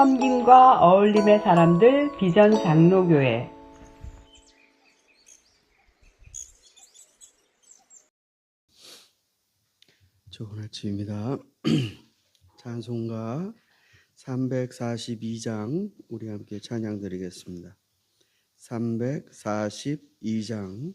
섬김과 어울림의 사람들 비전 장로교회 좋은 아침입니다. 찬송가 342장 우리 함께 찬양 드리겠습니다. 342장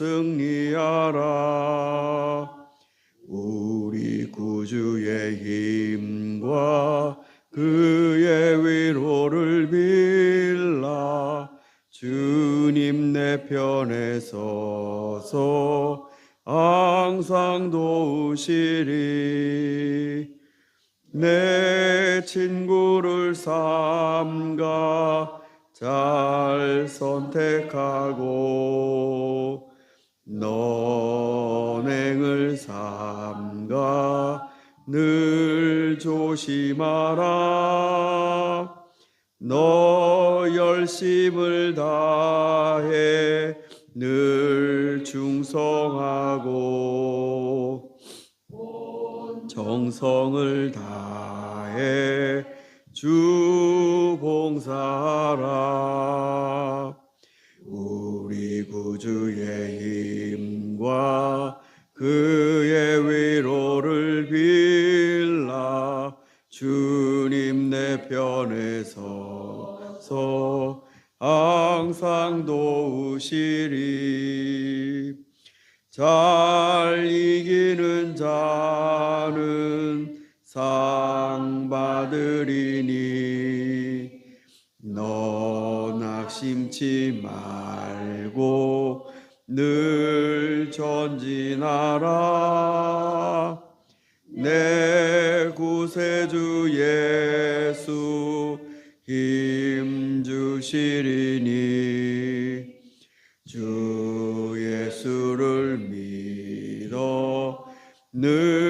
승리하라. 우리 구주의 힘과 그의 위로를 빌라. 주님 내 편에 서서 항상 도우시리. 내 친구를 삼가 잘 선택하고 너행을 삼가 늘 조심하라. 너 열심을 다해 늘 충성하고 정성을 다해 주 봉사하라. 우리 구주의 힘과 그의 위로를 빌라 주님 내 편에 서서 항상 도우시리. 잘 이기는 자는 상 받으리니 너 낙심치 말고 늘 전진하라 내 구세주 예수 힘 주시리니 주 예수를 믿어 늘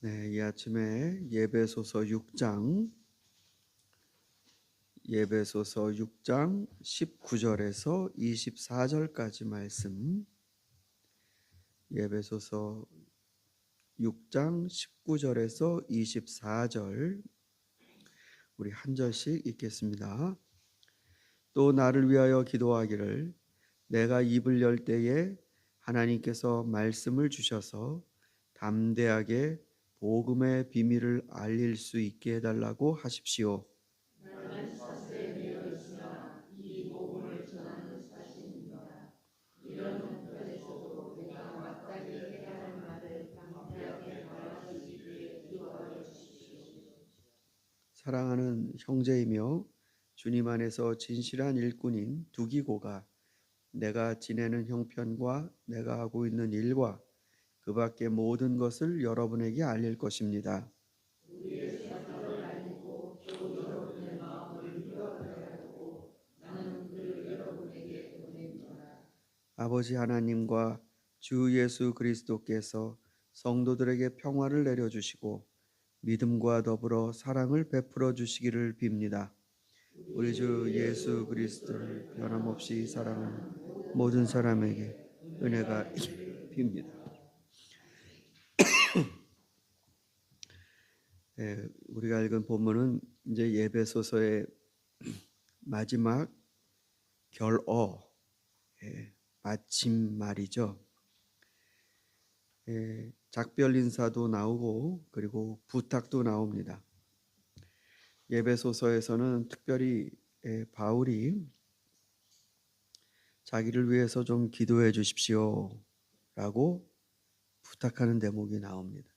네, 이 아침에 예배소서 6장 예배소서 6장 19절에서 24절까지 말씀 예배소서 6장 19절에서 24절 우리 한 절씩 읽겠습니다. 또 나를 위하여 기도하기를 내가 입을 열 때에 하나님께서 말씀을 주셔서 담대하게 복음의 비밀을 알릴 수 있게 해달라고 하십시오. 사랑하는 형제이며 주님 안에서 진실한 일꾼인 두기고가 내가 지내는 형편과 내가 하고 있는 일과 그 밖의 모든 것을 여러분에게 알릴 것입니다. 아버지 하나님과 주 예수 그리스도께서 성도들에게 평화를 내려주시고 믿음과 더불어 사랑을 베풀어 주시기를 빕니다. 우리 주 예수 그리스도를 변함없이 사랑하는 모든 사람에게 은혜가 빕니다. 예, 우리가 읽은 본문은 이제 예배소서의 마지막 결어 예, 마침 말이죠. 예, 작별 인사도 나오고 그리고 부탁도 나옵니다. 예배소서에서는 특별히 예, 바울이 자기를 위해서 좀 기도해 주십시오라고 부탁하는 대목이 나옵니다.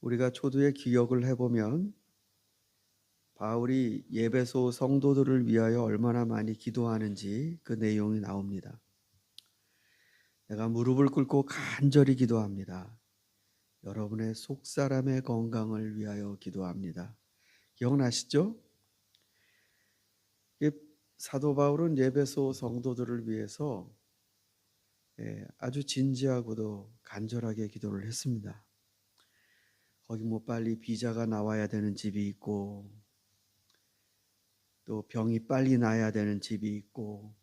우리가 초두의 기억을 해보면 바울이 예배소 성도들을 위하여 얼마나 많이 기도하는지 그 내용이 나옵니다. 내가 무릎을 꿇고 간절히 기도합니다. 여러분의 속 사람의 건강을 위하여 기도합니다. 기억나시죠? 이 사도 바울은 예배소 성도들을 위해서 예, 아주 진지하고도 간절하게 기도를 했습니다. 거기 뭐 빨리 비자가 나와야 되는 집이 있고 또 병이 빨리 나야 되는 집이 있고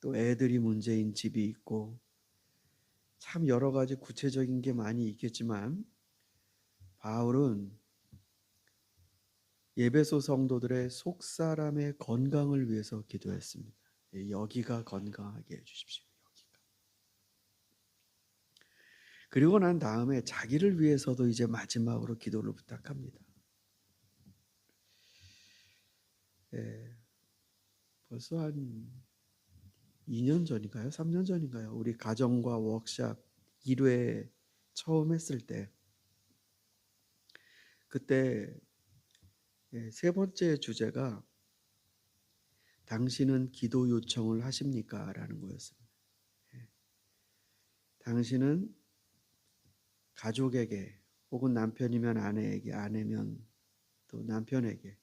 또 애들이 문제인 집이 있고 참 여러 가지 구체적인 게 많이 있겠지만 바울은 예배소 성도들의 속 사람의 건강을 위해서 기도했습니다. 예, 여기가 건강하게 해주십시오. 여기가. 그리고 난 다음에 자기를 위해서도 이제 마지막으로 기도를 부탁합니다. 예, 벌써 한 2년 전인가요? 3년 전인가요? 우리 가정과 워크샵 1회 처음 했을 때 그때 예, 세 번째 주제가 당신은 기도 요청을 하십니까? 라는 거였습니다. 예. 당신은 가족에게 혹은 남편이면 아내에게 아내면 또 남편에게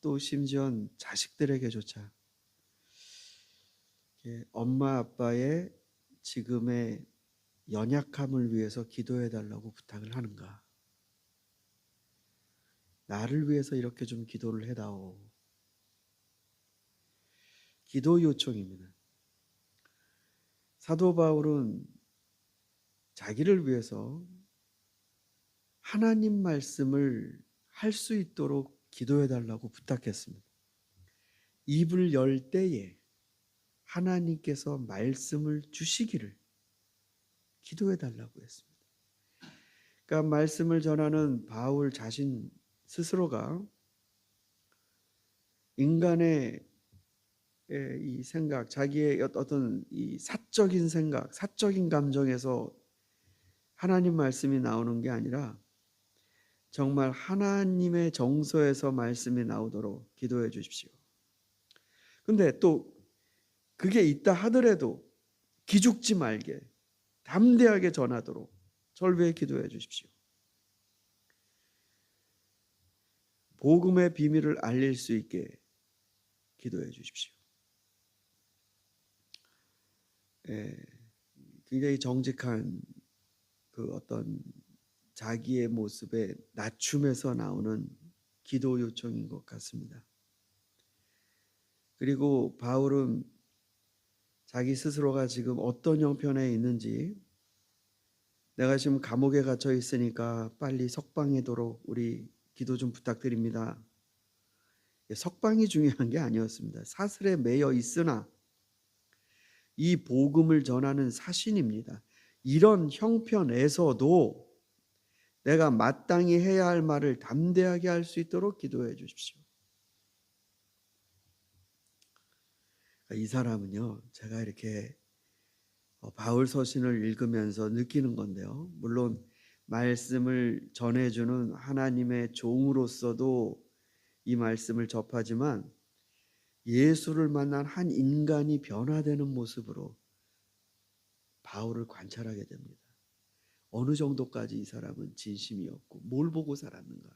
또 심지어 자식들에게조차 예, 엄마 아빠의 지금의 연약함을 위해서 기도해 달라고 부탁을 하는가? 나를 위해서 이렇게 좀 기도를 해다오. 기도 요청입니다. 사도 바울은 자기를 위해서 하나님 말씀을 할 수 있도록 기도해 달라고 부탁했습니다. 입을 열 때에 하나님께서 말씀을 주시기를 기도해 달라고 했습니다. 그러니까 말씀을 전하는 바울 자신 스스로가 인간의 이 생각, 자기의 어떤 이 사적인 생각, 사적인 감정에서 하나님 말씀이 나오는 게 아니라 정말 하나님의 정서에서 말씀이 나오도록 기도해 주십시오. 근데 또 그게 있다 하더라도 기죽지 말게 담대하게 전하도록 절부에 기도해 주십시오. 복음의 비밀을 알릴 수 있게 기도해 주십시오. 예, 굉장히 정직한 그 어떤 자기의 모습에 낮춤에서 나오는 기도 요청인 것 같습니다. 그리고 바울은 자기 스스로가 지금 어떤 형편에 있는지 내가 지금 감옥에 갇혀 있으니까 빨리 석방이도록 우리 기도 좀 부탁드립니다. 석방이 중요한 게 아니었습니다. 사슬에 매여 있으나 이 복음을 전하는 사신입니다. 이런 형편에서도 내가 마땅히 해야 할 말을 담대하게 할 수 있도록 기도해 주십시오. 이 사람은요, 제가 이렇게 어, 바울 서신을 읽으면서 느끼는 건데요. 물론 말씀을 전해주는 하나님의 종으로서도 이 말씀을 접하지만 예수를 만난 한 인간이 변화되는 모습으로 바울을 관찰하게 됩니다. 어느 정도까지 이 사람은 진심이었고 뭘 보고 살았는가?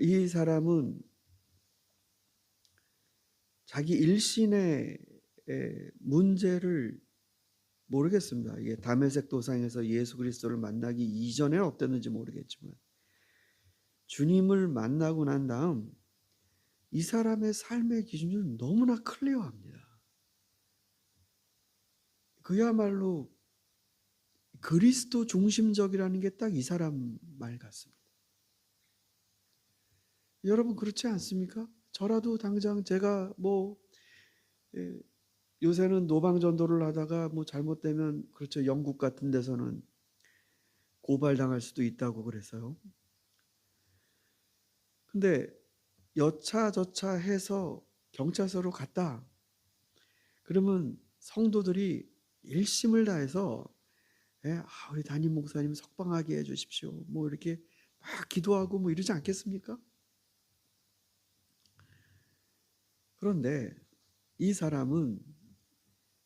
이 사람은 자기 일신의 에, 문제를 모르겠습니다. 이게 다메섹 도상에서 예수 그리스도를 만나기 이전에 어땠는지 모르겠지만 주님을 만나고 난 다음 이 사람의 삶의 기준은 너무나 클리어합니다. 그야말로 그리스도 중심적이라는 게 딱 이 사람 말 같습니다. 여러분 그렇지 않습니까? 저라도 당장 제가 뭐 예, 요새는 노방 전도를 하다가 뭐 잘못되면 그렇죠 영국 같은 데서는 고발당할 수도 있다고 그래서요. 근데 여차저차 해서 경찰서로 갔다. 그러면 성도들이 일심을 다해서 예, 아, 우리 담임 목사님 석방하게 해주십시오. 뭐 이렇게 막 기도하고 뭐 이러지 않겠습니까? 그런데 이 사람은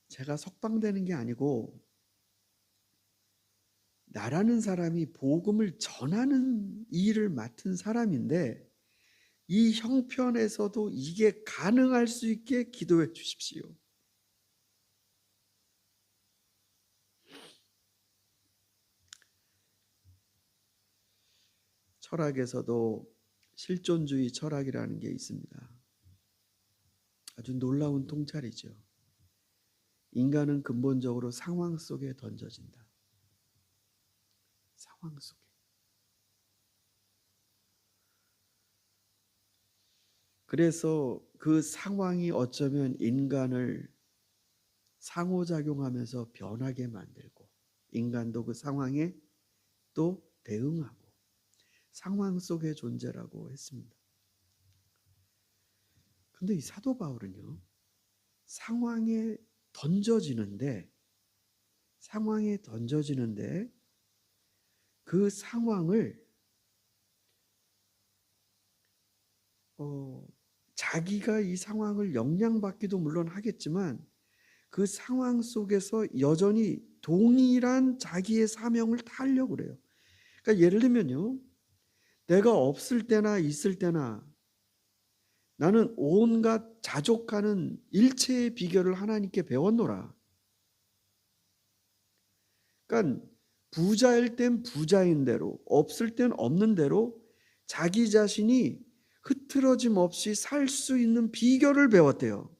제가 석방되는 게 아니고 나라는 사람이 복음을 전하는 일을 맡은 사람인데 이 형편에서도 이게 가능할 수 있게 기도해 주십시오. 철학에서도 실존주의 철학이라는 게 있습니다. 아주 놀라운 통찰이죠. 인간은 근본적으로 상황 속에 던져진다. 상황 속에. 그래서 그 상황이 어쩌면 인간을 상호작용하면서 변하게 만들고 인간도 그 상황에 또 대응하고 상황 속의 존재라고 했습니다. 근데 이 사도 바울은요, 상황에 던져지는데, 상황에 던져지는데, 그 상황을, 어, 자기가 이 상황을 영향받기도 물론 하겠지만, 그 상황 속에서 여전히 동일한 자기의 사명을 타려고 그래요. 그러니까 예를 들면요, 내가 없을 때나 있을 때나 나는 온갖 자족하는 일체의 비결을 하나님께 배웠노라. 그러니까 부자일 땐 부자인 대로, 없을 땐 없는 대로 자기 자신이 흐트러짐 없이 살 수 있는 비결을 배웠대요.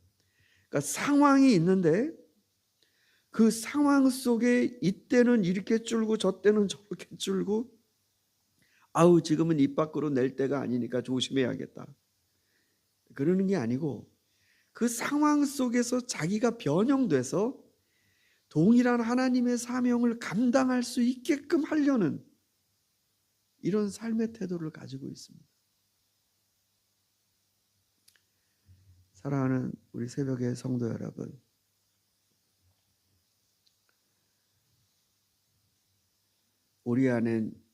그러니까 상황이 있는데 그 상황 속에 이때는 이렇게 줄고 저 때는 저렇게 줄고 아우 지금은 입 밖으로 낼 때가 아니니까 조심해야겠다. 그러는 게 아니고 그 상황 속에서 자기가 변형돼서 동일한 하나님의 사명을 감당할 수 있게끔 하려는 이런 삶의 태도를 가지고 있습니다. 사랑하는 우리 새벽의 성도 여러분, 우리 안엔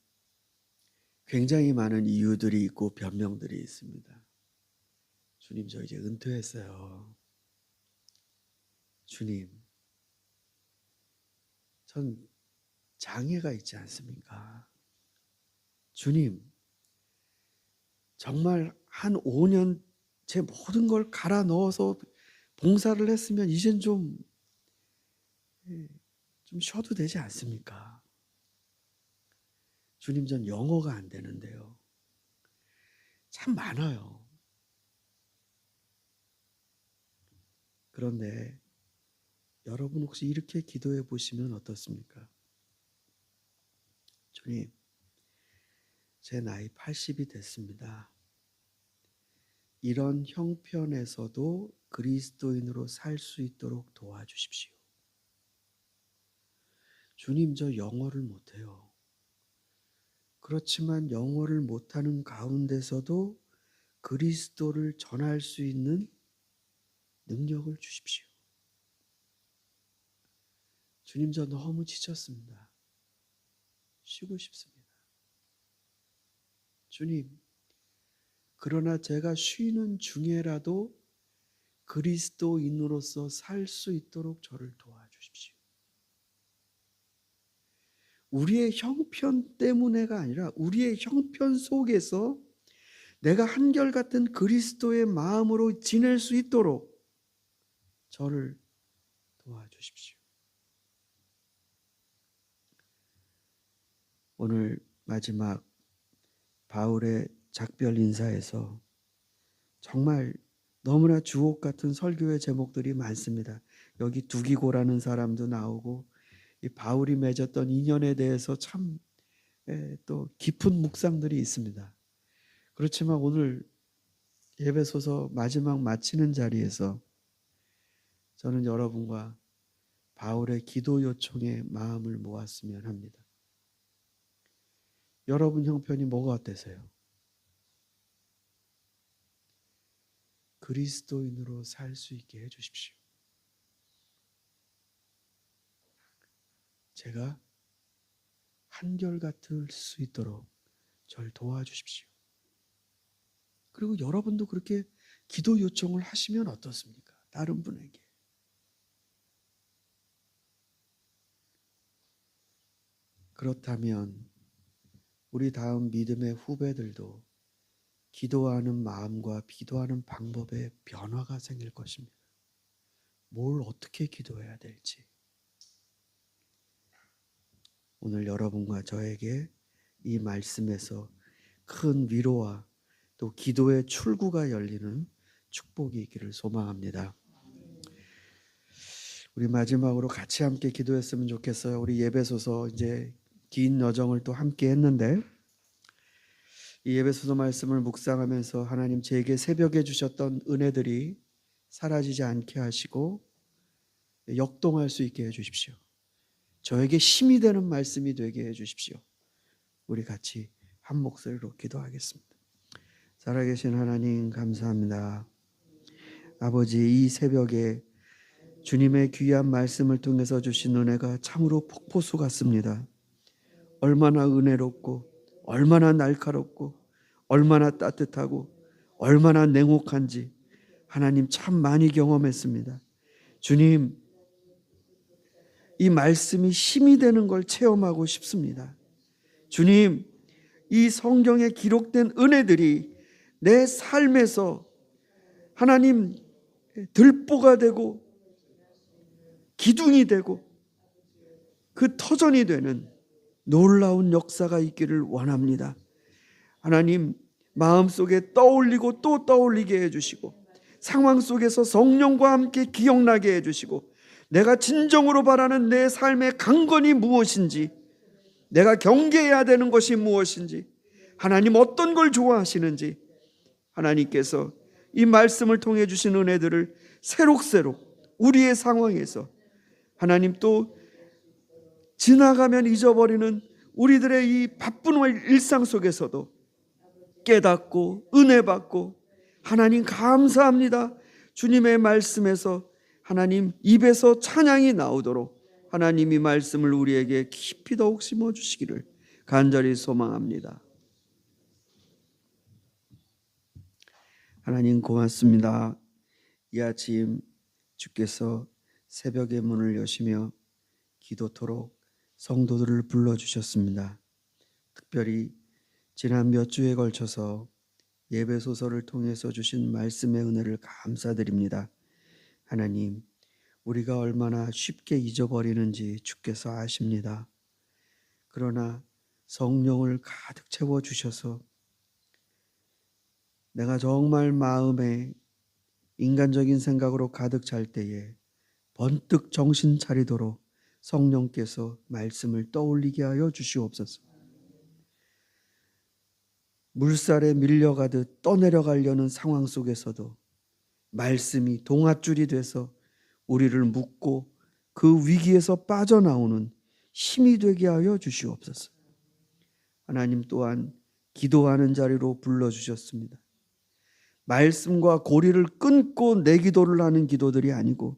굉장히 많은 이유들이 있고 변명들이 있습니다. 주님, 저 이제 은퇴했어요. 주님, 전 장애가 있지 않습니까? 주님, 정말 한 5년 제 모든 걸 갈아 넣어서 봉사를 했으면 이젠 좀, 예, 좀 쉬어도 되지 않습니까? 주님, 전 영어가 안 되는데요. 참 많아요. 그런데 여러분 혹시 이렇게 기도해 보시면 어떻습니까? 주님, 제 나이 80이 됐습니다. 이런 형편에서도 그리스도인으로 살 수 있도록 도와주십시오. 주님, 저 영어를 못해요. 그렇지만 영어를 못하는 가운데서도 그리스도를 전할 수 있는 능력을 주십시오. 주님, 저 너무 지쳤습니다. 쉬고 싶습니다. 주님, 그러나 제가 쉬는 중에라도 그리스도인으로서 살 수 있도록 저를 도와주십시오. 우리의 형편 때문에가 아니라 우리의 형편 속에서 내가 한결같은 그리스도의 마음으로 지낼 수 있도록 저를 도와주십시오. 오늘 마지막 바울의 작별 인사에서 정말 너무나 주옥 같은 설교의 제목들이 많습니다. 여기 두기고라는 사람도 나오고 이 바울이 맺었던 인연에 대해서 참 또 깊은 묵상들이 있습니다. 그렇지만 오늘 예배소서 마지막 마치는 자리에서 저는 여러분과 바울의 기도 요청에 마음을 모았으면 합니다. 여러분 형편이 뭐가 어때세요? 그리스도인으로 살 수 있게 해 주십시오. 제가 한결 같을 수 있도록 절 도와주십시오. 그리고 여러분도 그렇게 기도 요청을 하시면 어떻습니까? 다른 분에게. 그렇다면 우리 다음 믿음의 후배들도 기도하는 마음과 기도하는 방법에 변화가 생길 것입니다. 뭘 어떻게 기도해야 될지. 오늘 여러분과 저에게 이 말씀에서 큰 위로와 또 기도의 출구가 열리는 축복이 있기를 소망합니다. 우리 마지막으로 같이 함께 기도했으면 좋겠어요. 우리 예배소서 이제 긴 여정을 또 함께 했는데 이 예배소서 말씀을 묵상하면서 하나님 제게 새벽에 주셨던 은혜들이 사라지지 않게 하시고 역동할 수 있게 해 주십시오. 저에게 힘이 되는 말씀이 되게 해 주십시오. 우리 같이 한 목소리로 기도하겠습니다. 살아계신 하나님 감사합니다. 아버지 이 새벽에 주님의 귀한 말씀을 통해서 주신 은혜가 참으로 폭포수 같습니다. 얼마나 은혜롭고 얼마나 날카롭고 얼마나 따뜻하고 얼마나 냉혹한지 하나님 참 많이 경험했습니다. 주님 이 말씀이 힘이 되는 걸 체험하고 싶습니다. 주님 이 성경에 기록된 은혜들이 내 삶에서 하나님 들보가 되고 기둥이 되고 그 터전이 되는 놀라운 역사가 있기를 원합니다. 하나님 마음속에 떠올리고 또 떠올리게 해주시고 상황 속에서 성령과 함께 기억나게 해주시고 내가 진정으로 바라는 내 삶의 강건이 무엇인지 내가 경계해야 되는 것이 무엇인지 하나님 어떤 걸 좋아하시는지 하나님께서 이 말씀을 통해 주신 은혜들을 새록새록 우리의 상황에서 하나님 또 지나가면 잊어버리는 우리들의 이 바쁜 일상 속에서도 깨닫고 은혜 받고 하나님 감사합니다. 주님의 말씀에서 하나님 입에서 찬양이 나오도록 하나님이 말씀을 우리에게 깊이 더욱 심어 주시기를 간절히 소망합니다. 하나님 고맙습니다. 이 아침 주께서 새벽의 문을 여시며 기도토록 성도들을 불러 주셨습니다. 특별히 지난 몇 주에 걸쳐서 예배 소설을 통해서 주신 말씀의 은혜를 감사드립니다. 하나님, 우리가 얼마나 쉽게 잊어버리는지 주께서 아십니다. 그러나 성령을 가득 채워 주셔서 내가 정말 마음에 인간적인 생각으로 가득 찰 때에 번뜩 정신 차리도록 성령께서 말씀을 떠올리게 하여 주시옵소서. 물살에 밀려가듯 떠내려가려는 상황 속에서도 말씀이 동아줄이 돼서 우리를 묶고 그 위기에서 빠져나오는 힘이 되게 하여 주시옵소서. 하나님 또한 기도하는 자리로 불러주셨습니다. 말씀과 고리를 끊고 내 기도를 하는 기도들이 아니고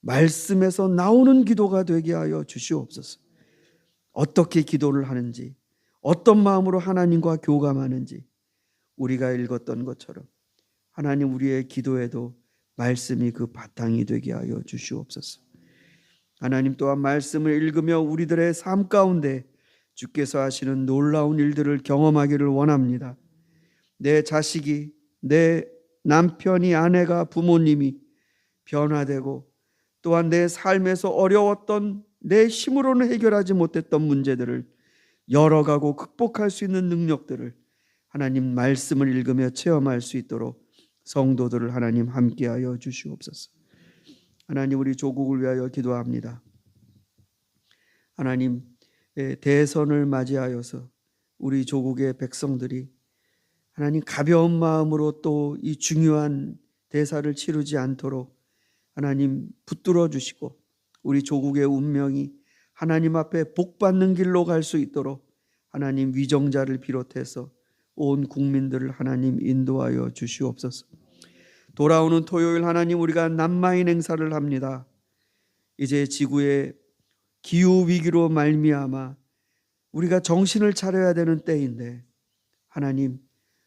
말씀에서 나오는 기도가 되게 하여 주시옵소서. 어떻게 기도를 하는지, 어떤 마음으로 하나님과 교감하는지 우리가 읽었던 것처럼 하나님 우리의 기도에도 말씀이 그 바탕이 되게 하여 주시옵소서. 하나님 또한 말씀을 읽으며 우리들의 삶 가운데 주께서 하시는 놀라운 일들을 경험하기를 원합니다. 내 자식이, 내 남편이, 아내가, 부모님이 변화되고 또한 내 삶에서 어려웠던 내 힘으로는 해결하지 못했던 문제들을 열어가고 극복할 수 있는 능력들을 하나님 말씀을 읽으며 체험할 수 있도록 성도들을 하나님 함께하여 주시옵소서. 하나님 우리 조국을 위하여 기도합니다. 하나님 예, 대선을 맞이하여서 우리 조국의 백성들이 하나님 가벼운 마음으로 또 이 중요한 대사를 치르지 않도록 하나님 붙들어 주시고 우리 조국의 운명이 하나님 앞에 복 받는 길로 갈 수 있도록 하나님 위정자를 비롯해서 온 국민들을 하나님 인도하여 주시옵소서. 돌아오는 토요일 하나님 우리가 남마인 행사를 합니다. 이제 지구의 기후 위기로 말미암아 우리가 정신을 차려야 되는 때인데 하나님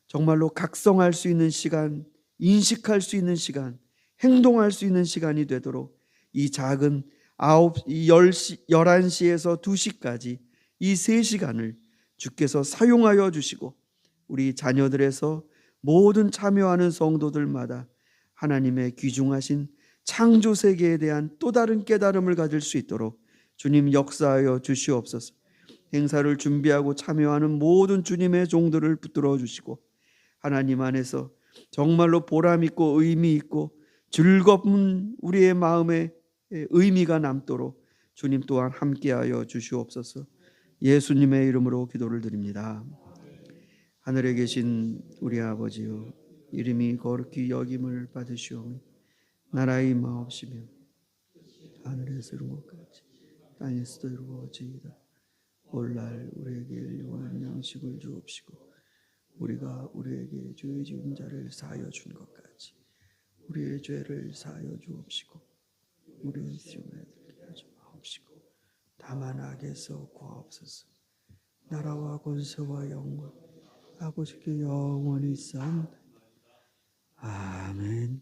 정말로 각성할 수 있는 시간, 인식할 수 있는 시간, 행동할 수 있는 시간이 되도록 이 작은 아홉 이 10시 11시에서 2시까지 이세 시간을 주께서 사용하여 주시고 우리 자녀들에서 모든 참여하는 성도들마다 하나님의 귀중하신 창조 세계에 대한 또 다른 깨달음을 가질 수 있도록 주님 역사하여 주시옵소서. 행사를 준비하고 참여하는 모든 주님의 종들을 붙들어 주시고 하나님 안에서 정말로 보람 있고 의미 있고 즐거운 우리의 마음에 의미가 남도록 주님 또한 함께하여 주시옵소서. 예수님의 이름으로 기도를 드립니다. 하늘에 계신 우리 아버지요 이름이 거룩히 여김을 받으시오며 나라의 마옵시며 하늘에서 이룬 것 같이 땅에서도 이루어지이다. 오늘날 우리에게 일용할 양식을 주옵시고 우리가 우리에게 죄 지은 자를 사하여 준것 같이 우리의 죄를 사하여 주옵시고 우리의 시험에 들게 하지 마옵시고 다만 악에서 구하옵소서 나라와 권세와 영광 아버지께 영원히 쌓니다 아멘